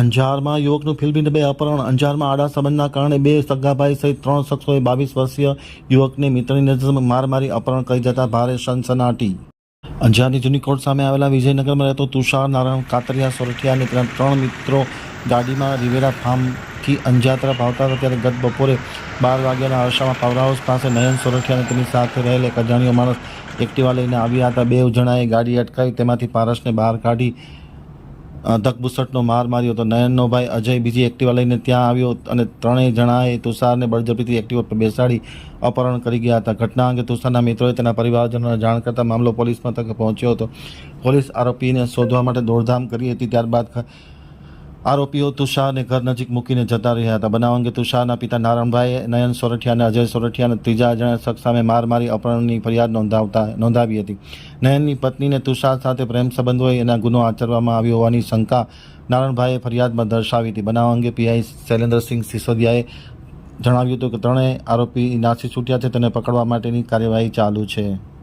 અંજારમાં યુવકનું ફિલ્મી બે અપહરણ. અંજારમાં આડા સંબંધના કારણે બે સગાભાઈ સહિત ત્રણ શખ્સોએ બાવીસ વર્ષીય યુવકને મિત્રની નજરમાં માર મારી અપહરણ કરી જતા ભારે સનસનાટી. અંજારની જૂની કોર્ટ સામે આવેલા વિજયનગરમાં રહેતો તુષાર નારાયણ કાતરિયા સોરઠિયા અને ત્રણ મિત્રો ગાડીમાં રિવેરા ફાર્મથી અંજાર તરફ આવતા હતા ત્યારે ગત બપોરે બાર વાગ્યાના અરસામાં પાવર હાઉસ પાસે નયન સોરઠિયા અને તેની સાથે રહેલ એક અજાણ્યો માણસ એક્ટિવા લઈને આવ્યા હતા. બે જણાએ ગાડી અટકાવી તેમાંથી પારસને બહાર કાઢી ધકબુસટનો માર માર્યો તો નયનનો ભાઈ અજય બીજી એક્ટિવા લઈને ત્યાં આવ્યો અને ત્રણેય જણાએ તુષારને બળજબરીથી એક્ટિવા પર બેસાડી અપહરણ કરી ગયા હતા. ઘટના અંગે તુષારના મિત્રોએ તેના પરિવારજનોને જાણ કરતા મામલો પોલીસ મથકે પહોંચ્યો હતો. પોલીસ આરોપીને શોધવા માટે દોડધામ કરી હતી. ત્યારબાદ આરોપીઓ તુષારને ઘર નજીક મૂકીને જતા રહ્યા હતા. બનાવ અંગે તુષારના પિતા નારાયણભાઈ નયન સોરઠિયા અને અજય સોરઠિયા અને ત્રીજા જણા શખ્સ સામે માર મારી અપહરણની ફરિયાદ નોંધાવતા, નોંધાવી હતી. નયનની પત્નીને તુષાર સાથે પ્રેમ સંબંધ હોય એના ગુનો આચરવામાં આવ્યો હોવાની શંકા નારાયણભાઈએ ફરિયાદમાં દર્શાવી હતી. બનાવ અંગે પીઆઈ શૈલેન્દ્રસિંહ સિસોદિયાએ જણાવ્યું હતું કે, ત્રણેય આરોપી નાસી છૂટ્યા છે. તેને પકડવા માટેની કાર્યવાહી ચાલુ છે.